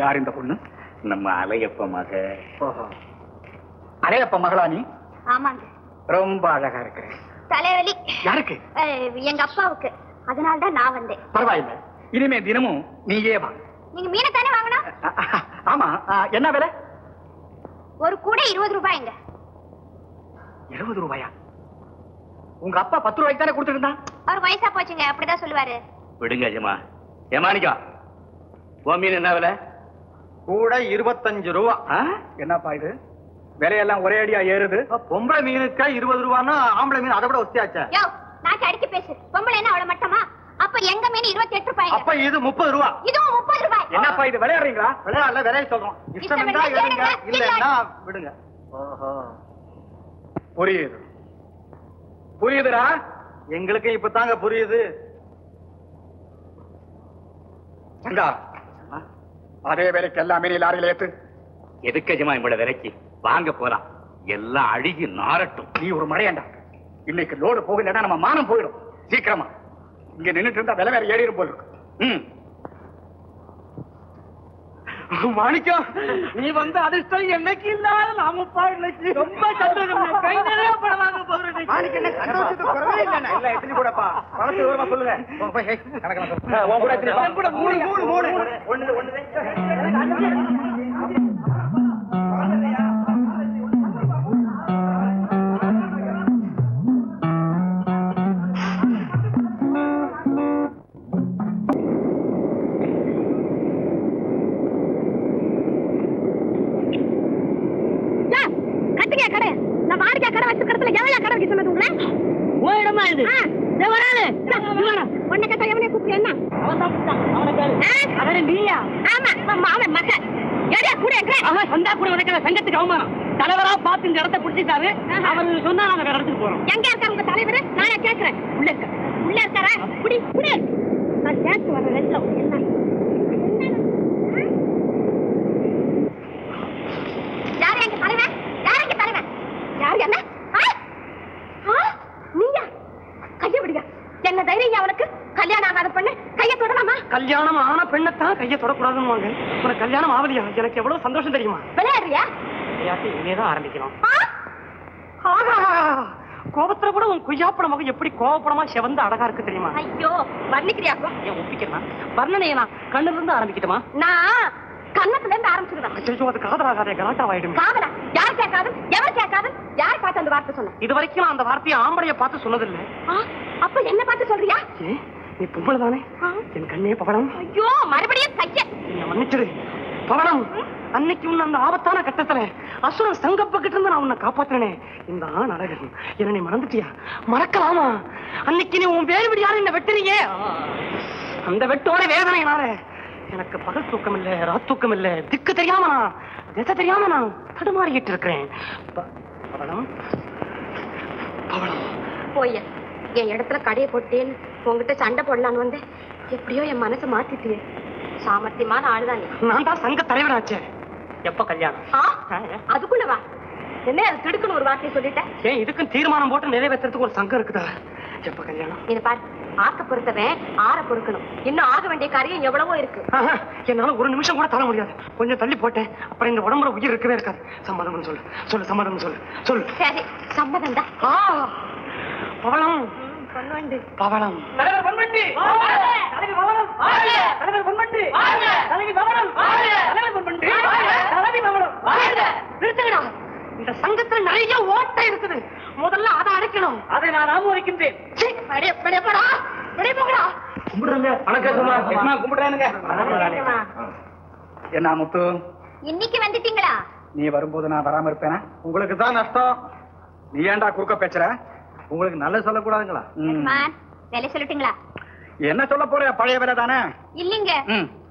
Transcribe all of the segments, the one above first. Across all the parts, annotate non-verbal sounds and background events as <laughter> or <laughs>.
யார் இந்த பொண்ணு? நம்ம அலையப்ப மக. ஓஹோ. அரையப்ப மகளா நீ? ஆமாங்க. ரொம்ப அழகா இருக்கிற. தலைவலி. யாருக்கு? எங்க அப்பாவுக்கு. அதனால தான் நான் வந்தேன். பரவாயில்லை. இனிமே தினமும் நீயே வா. நீங்க மீனை தானே வாங்கணும் ஆமா. என்ன விலை? ஒரு கூடை இருபது ரூபாய்ங்க. இருபது ரூபாயா? உங்க அப்பா பத்து ரூபாய்க்கு தானே கொடுத்துருந்தான் அவர் வயசா போச்சுங்க. அப்படிதான் சொல்லுவாரு. விடுங்க ஜமா ஏமானிக்கா உன் மீன் என்ன விலை? கூட இருபத்தஞ்சு ரூபா? என்னப்பா இது? விலையெல்லாம் ஒரே அடியா ஏறுது? பொம்பளை மீனுக்கா இருபது ரூபான்னா ஆம்பளை மீன்? அதை விட ஒஸ்தியாச்சே யோ நான் அடிக்க பேசு பொம்பளை என்ன அவ்வளவு மட்டமா? அப்ப எங்க மீன் இருபத்தி எட்டு ரூபாய்ங்க? அப்ப இது முப்பது ரூபா. இதுவும் முப்பது ரூபாய். என்னப்பா இது விளையாடுறீங்களா? விளையாடல விலையை சொல்றோம். இஷ்டம் இருந்தா எடுங்க இல்லைன்னா விடுங்க. ஓஹோ. புரியுது. புரியுதுடா? எங்களுக்கு இப்பதாங்க புரியுது. சங்கா அதே வேலைக்கு எல்லாமே நீ லாரியில ஏத்து. எதுக்கு ஜமா இவ்வளவு விலைக்கு? வாங்க போலாம். எல்லாம் அழுகி நாரட்டும் நீ ஒரு மழையாண்டா இன்னைக்கு லோடு போகலன்னா நம்ம மானம் போயிடும். சீக்கிரமா. இங்க நின்னுட்டு இருந்தா விலை வேற ஏறிடும் போல இருக்கு. ம். மாணிக்கம் நீ வந்து அதிர்ஷ்டம் என்னைக்கு இல்லாத நாமப்பா இன்னைக்கு. ரொம்ப சந்தோஷம். கை நிறைய பணம் வாங்க போறேன் மாணிக்கம் சந்தோஷத்துக்கு குறவே இல்லைண்ணே இல்ல. எத்தனை கூடப்பா பணத்தை விவரமா சொல்லுங்க. உன் கூட மூணு மூணு மூணு. ஒண்ணு ஒண்ணு அவன் சொந்தா கூட உனக்கு சங்கத்துக்கு அவமானம். தலைவரா பார்த்து இந்த இடத்த பிடிச்சிட்டாரு அவர் சொன்னா நாங்க வேற இடத்துக்கு போறோம். எங்க இருக்காரு உங்க தலைவர்? நான் ஏன் கேக்குறேன். உள்ள இருக்க. உள்ள இருக்காரா? குடி குடி. நான் கேட்டு வர ரெண்டும் என்ன யார் எங்க தலைவன் யார் எங்க தலைவன் யார் என்ன ஆ? ஆ? நீயா கைய விடுங்க என்ன தைரியம் அவனுக்கு கல்யாணம் ஆகாத பொண்ணு கைய தொடலாமா? கல்யாணம் ஆன பெண்ணைத்தான் கையை தொடக்கூடாதுன்னு வாங்க. உனக்கு கல்யாணம் ஆகலையா? எனக்கு எவ்வளவு சந்தோஷம் தெரியுமா? விளையாடுறியா? விளையாட்டு இனிமேதான் ஆரம்பிக்கணும்! கோபத்துல கூட உன் கொய்யாப்பட மகன் எப்படி கோவப்படமா செவந்து அழகா இருக்கு தெரியுமா? ஐயோ வர்ணிக்கிறியாக்கும் ஏன் ஒப்பிக்கிறேன்? வர்ணனையை நான் கண்ணுல இருந்து ஆரம்பிக்கட்டுமா? நான் கன்னத்துல இருந்து ஆரம்பிச்சுக்கிறேன் ஐயோ அது காதலாகாதே கலாட்டாவாயிடும். காதலா? யார் கேட்காது? எவர் கேட்காது? யார் பார்த்து அந்த வார்த்தை சொன்ன? இது வரைக்கும் நான் அந்த வார்த்தையை ஆம்பளைய பார்த்து சொன்னதில்லை. அப்ப என்ன பார்த்து சொல்றியா? நீ பொம்பளை தானே. என் கண்ணே பவனம். ஐயோ மறுபடியும் கைய என்னை மன்னிச்சிடு. பவனம் அன்னைக்கு உன்னை அந்த ஆபத்தான கட்டத்துல அசுரன் சங்கப்பக்கிட்ட இருந்து நான் உன்னை காப்பாத்தினே இந்த ஆண் அழகன் என்ன நீ மறந்துட்டியா? மறக்கலாமா? அன்னைக்கு நீ உன் வேறு விடியாரு என்ன வெட்டுறீங்க அந்த வெட்டோட வேதனையினால எனக்கு பகல் தூக்கம் இல்ல ராத் தூக்கம் இல்ல. திக்கு தெரியாம நான் திசை தெரியாம நான் தடுமாறிக்கிட்டு இருக்கிறேன் ப- பவனம் பவனம் போய் என் இடத்துல கடையை போட்டேன்னு உங்ககிட்ட சண்டை போடலான்னு வந்து எப்படியோ என் மனசை மாத்திட்டியே. சாமர்த்தியமான ஆளுதான் நான் தான் சங்க தலைவராச்சே. எப்ப கல்யாணம்? ஆ, அதுக்குள்ள வா. என்ன அது திடுக்குன்னு ஒரு வார்த்தையை சொல்லிட்ட? ஏன் இதுக்கும் தீர்மானம் போட்டு நிறைவேற்றுறதுக்கு ஒரு சங்கம் இருக்குதா? எப்ப கல்யாணம்? இது பாரு. ஆக்க பொறுத்தவன் ஆற பொறுக்கணும். இன்னும் ஆக வேண்டிய காரியம் எவ்வளவோ இருக்கு. ஆஹா, என்னால ஒரு நிமிஷம் கூட தர முடியாது. கொஞ்சம் தள்ளி போட்டேன். அப்புறம் இந்த உடம்புல உயிர் இருக்கவே இருக்காது. சம்மதம்னு சொல்லு. சொல்லு சம்மதம் சொல்லு. சொல்லு. சரி சம்மதம் தான். ஆ, பவளம். பவளம். தலைவர் பொன்வண்டி. தலைவி பவனம் தலைவர் பொன்வண்டி. தலைவி பவனம் தலைவர் பொன்வண்டி. தலைவி பவனம் நிறுத்துங்கடா. இந்த சங்கத்துல நிறைய ஓட்டை இருக்குது. முதல்ல அதை அடைக்கணும் அதை நான் ஆமோதிக்கின்றேன். சீ, என்ன முத்து? இன்னைக்கு வந்துட்டீங்களா? நீ வரும்போது நான் வராம இருப்பேனா? உங்களுக்கு தான் நஷ்டம். நீ ஏன்டா குறுக்க பேசுற? உங்களுக்கு நல்ல சொல்லக்கூடாதுங்களா? வேலை சொல்லிட்டீங்களா? என்ன சொல்ல போற? பழைய வேலை தானே? இல்லைங்க.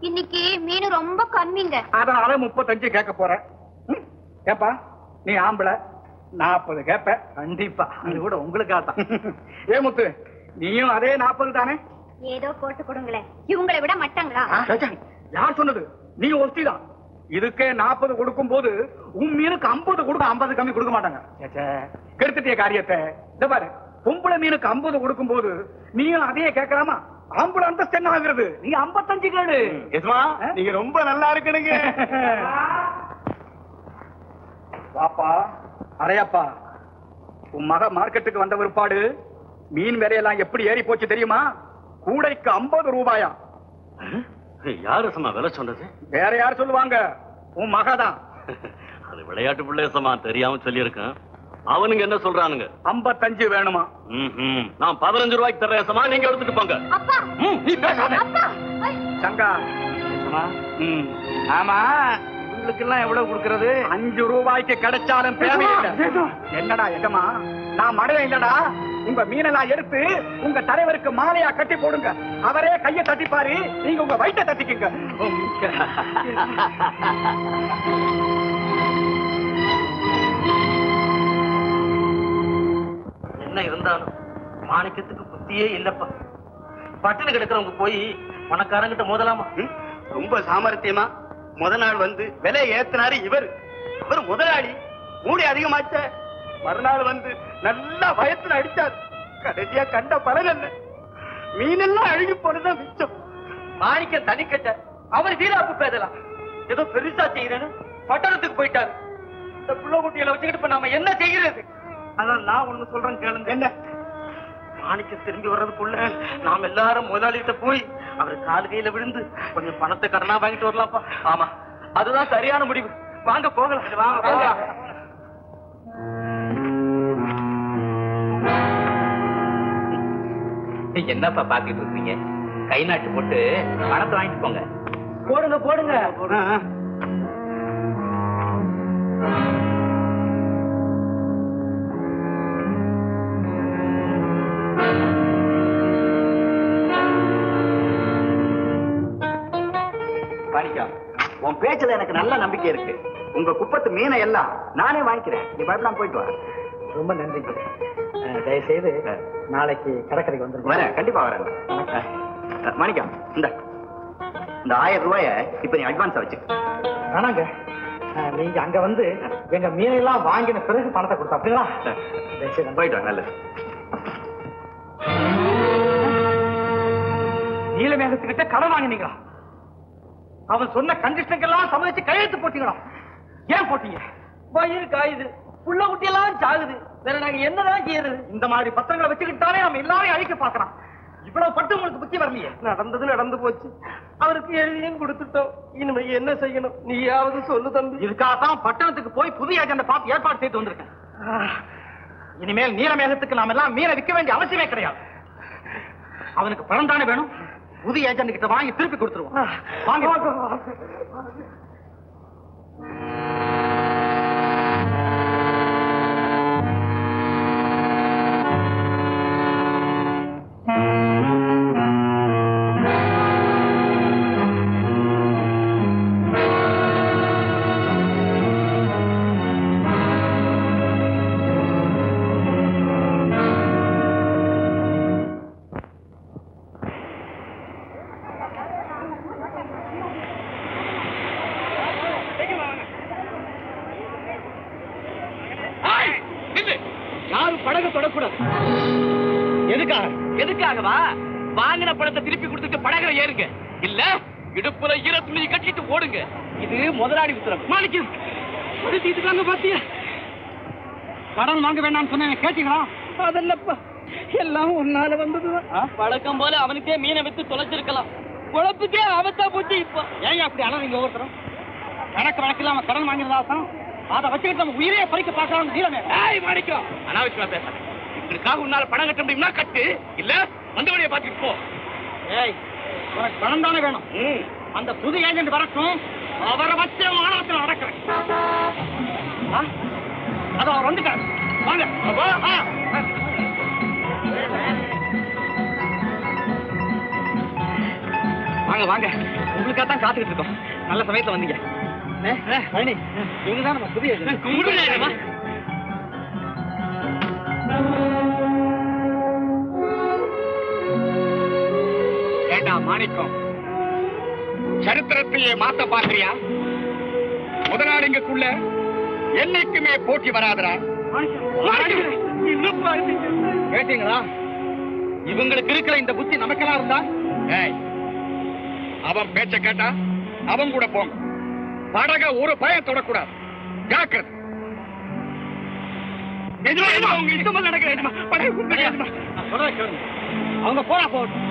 இன்னைக்கு மீன் ரொம்ப கம்மிங்க. அதனால முப்பத்தஞ்சு கேட்க போறேன். கேப்பா நீ ஆம்பளை. நாற்பது கேப்ப. கண்டிப்பா. அது கூட உங்களுக்காக தான் <laughs> ஏ முத்து. நீயும் அதே நாற்பது தானே? ஏதோ போட்டு கொடுங்களேன். இவங்களை விட மட்டங்களா? யார் சொன்னது? நீ ஒருத்தி தான் இதுக்கே நாற்பது கொடுக்கும் போது உன் மீனுக்கு ஐம்பது கொடுக்க ஐம்பது கம்மி கொடுக்க மாட்டாங்க. கெடுத்துட்டிய காரியத்தை. இந்த பாரு பொம்பளை மீனுக்கு ஐம்பது கொடுக்கும் போது நீயும் அதையே கேட்கலாமா? ஆம்பளை அந்தஸ்து என்ன ஆகுறது? நீ 55 கேடு எஸ்மா நீங்க ரொம்ப நல்லா இருக்கணுங்க. பாப்பா அரையாப்பா உன் மக மார்க்கெட்டுக்கு வந்த பிற்பாடு மீன் விலையெல்லாம் எப்படி ஏறி போச்சு தெரியுமா? கூடைக்கு ஐம்பது ரூபாயா? யாரு சமா விலை சொன்னது? வேற யார் சொல்லுவாங்க? உன் மகதான். <laughs> அது விளையாட்டு பிள்ளை சமா தெரியாம சொல்லியிருக்கேன். அவனுங்க என்ன சொல்றானுங்க? ஐம்பத்தஞ்சு வேணுமா. நான் பதினஞ்சு ரூபாய்க்கு தர்றேன் சமா நீங்க எடுத்துட்டு போங்க. நீ பேசாத. சங்கா. ம், ஆமா உங்களுக்கு எல்லாம் எவ்வளவு கொடுக்கறது? அஞ்சு ரூபாய்க்கு கிடைச்சாலும் தேவையில்லை என்னடா எஜமா நான் மடையா இல்லடா. உங்க மீனெல்லாம் எடுத்து உங்க தலைவருக்கு மாலையா கட்டி போடுங்க. அவரே கைய தட்டிப்பாரு. நீங்க உங்க வயிற்ற தட்டிக்குங்க. என்ன இருந்தாலும் மாணிக்கத்துக்கு புத்தியே இல்லப்பா. பட்டினி கிடக்கிறவங்க போய் பணக்காரங்கிட்ட மோதலாமா? ரொம்ப சாமர்த்தியமா. முத நாள் வந்து விலை ஏத்தினாரு இவர். இவர் முதலாளி. மூடி அதிகமாச்ச. மறுநாள் வந்து நல்லா பயத்துல அடிச்சார். கடைசியா கண்ட பலன் என்ன? மீனெல்லாம் அழுகி போனதான் மிச்சம். மாணிக்கம் தனிக்கட்ட அவர் வீராப்பு பேதலாம் ஏதோ பெருசா செய்யறேன்னு பட்டணத்துக்கு போயிட்டாரு. இந்த புள்ள குட்டிகளை வச்சுக்கிட்டு இப்ப நாம என்ன செய்யறது? அதான் நான் ஒண்ணு சொல்றேன் கேளுங்க. என்ன? மாணிக்கம் திரும்பி வர்றதுக்குள்ள நாம் எல்லாரும் முதலாளிகிட்ட போய் அவர் கால் கையில விழுந்து கொஞ்சம் பணத்தை கடனா வாங்கிட்டு வரலாம்ப்பா. ஆமா. அதுதான் சரியான முடிவு. வாங்க போகலாம். வாங்க போகலாம் என்னப்பா பாத்துட்டு இருக்கீங்க? கை நாட்டு போட்டு பணத்தை வாங்கிட்டு போங்க. போடுங்க போடுங்க. பாணிக்கம் உன் பேச்சுல எனக்கு நல்ல நம்பிக்கை இருக்கு. உங்க குப்பத்து மீனை எல்லாம் நானே வாங்கிக்கிறேன். நீ பயப்படாம போயிட்டு வா. ரொம்ப நன்றி தயவு செய்து நாளைக்கு கடற்கரைக்கு வரேன் கண்டிப்பா வரேன். மாணிக்கம் இந்த இந்த ஆயிரம் ரூபாய இப்ப நீ அட்வான்ஸா வச்சு. வேணாங்க. நீங்க அங்க வந்து எங்க மீனெல்லாம் வாங்கின பிறகு பணத்தை கொடுத்தா அப்படிங்களா? தயவு செய்து போயிட்டு நல்லது. நீலமேகத்துக்கிட்ட கடன் வாங்கினீங்களா? அவன் சொன்ன கண்டிஷனுக்கெல்லாம் சம்மதிச்சு கையெழுத்து போட்டீங்களா? ஏன் போட்டீங்க? வயிறு காயுது. புள்ள குட்டியெல்லாம் சாகுது. வேற நாங்க என்னதான் செய்யறது? இந்த மாதிரி பத்திரங்களை வச்சுக்கிட்டாலே நம்ம எல்லாரையும் அழிக்க பார்க்கறான். இவ்வளவு பட்டு உங்களுக்கு புத்தி வரலையே? நடந்தது நடந்து போச்சு. அவருக்கு எழுதியும் கொடுத்துட்டோம். இனிமே என்ன செய்யணும்? நீயாவது சொல்லு தம்பி. இதுக்காகத்தான் பட்டணத்துக்கு போய் புதிய ஏஜெண்ட பார்த்து ஏற்பாடு செய்து வந்திருக்கேன். இனிமேல் நீலமேகத்துக்கு நாம எல்லாம் மீனை விற்க வேண்டிய அவசியமே கிடையாது. அவனுக்கு பணம் தானே வேணும்? புதிய ஏஜென்ட் கிட்ட வாங்கி திருப்பி கொடுத்துருவோம். வாங்க. எதுக்காகவா வாங்கின பணத்தை திருப்பி கொடுத்துட்டு படகுல ஏறுங்க. இல்ல இடுப்புல ஈர துணியை கட்டிட்டு ஓடுங்க. இது முதலாளி உத்தரவு. மாணிக்கம் படுத்திட்டு பாத்தியா? கடன் வாங்க வேண்டாம்னு சொன்னேன் கேட்டீங்களா? அதல்லப்பா எல்லாம் உன்னால வந்ததுதான். பழக்கம் போல அவனுக்கே மீனை வித்து தொலைச்சிருக்கலாம். குழப்புக்கே அவத்தா போச்சு இப்போ. ஏன் அப்படி அழறீங்க ஒவ்வொருத்தரும்? கணக்கு வழக்கு இல்லாம கடன் வாங்கினதா தான் அதை வச்சுக்கிட்டு நம்ம உயிரே பறிக்க பார்க்கலாம் நீளமே மாணிக்கம் அனாவசியமா பேச இதுக்காக உன்னால பணம் கட்ட முடியும்னா கட்டு. இல்ல வந்த வழியை பார்த்துட்டு போ. ஏய் உனக்கு பணம் தானே வேணும். அந்த புது ஏஜென்ட் வரட்டும். அவரை வச்சு மாணவத்தில் நடக்கிறேன். ஆ? அதோ அவர் வந்துட்டார். வாங்க. வாங்க வாங்க. உங்களுக்காக தான் காத்துக்கிட்டு இருக்கோம். நல்ல சமயத்துல வந்தீங்க. பழனி இவங்க தான் நம்ம புதிய மாணிக்கம் சரித்திரத்தையே மாத்த பாக்குறியா முதலாளிங்களுக்குள்ள என்னைக்குமே போட்டி வராதரா? கேட்டீங்களா இவங்களுக்கு இருக்கிற இந்த புத்தி நமக்கெல்லாம் இருந்தா ஏய், அவன் பேச்ச கேட்டா அவன் கூட போங்க படக ஒரு பயம் தொடக்கூடாது ஜாக்கிரதை எஜமா, எஜமா, உங்க இஷ்டமா நடக்கிற எஜமா. படகு கொடுங்க, எஜமா. நான் சொல்றதை கேளுங்க. அவங்க போறா போகட்டும்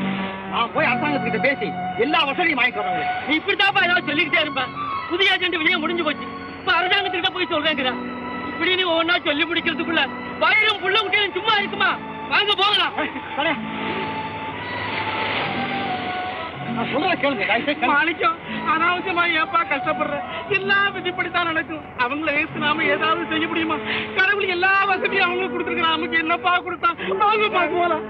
நான் போய் அரசாங்கத்துக்கிட்ட பேசி எல்லா வசதியும் வாங்கி தரேன் நீ இப்படித்தாப்பா ஏதாவது சொல்லிக்கிட்டே இருப்ப? புதிய ஏஜென்ட் விஷயம் முடிஞ்சு போச்சு. இப்ப அரசாங்கத்திட்ட போய் சொல்றேங்கிற. இப்படி நீ ஒவ்வொன்னா சொல்லி முடிக்கிறதுக்குள்ள வயிறும் புள்ள குட்டியும் சும்மா இருக்குமா? வாங்க போகலாம். நான் கேளுங்க. மாணிக்கம் அனாவசியமா ஏப்பா கஷ்டப்படுற? எல்லா விதிப்படித்தான் நடக்கும். அவங்கள ஏத்து நாம ஏதாவது செய்ய முடியுமா? கடவுள் எல்லா வசதியும் அவங்க கொடுத்துருக்க நமக்கு என்னப்பா கொடுத்தான்? வாங்கப்பா போலாம்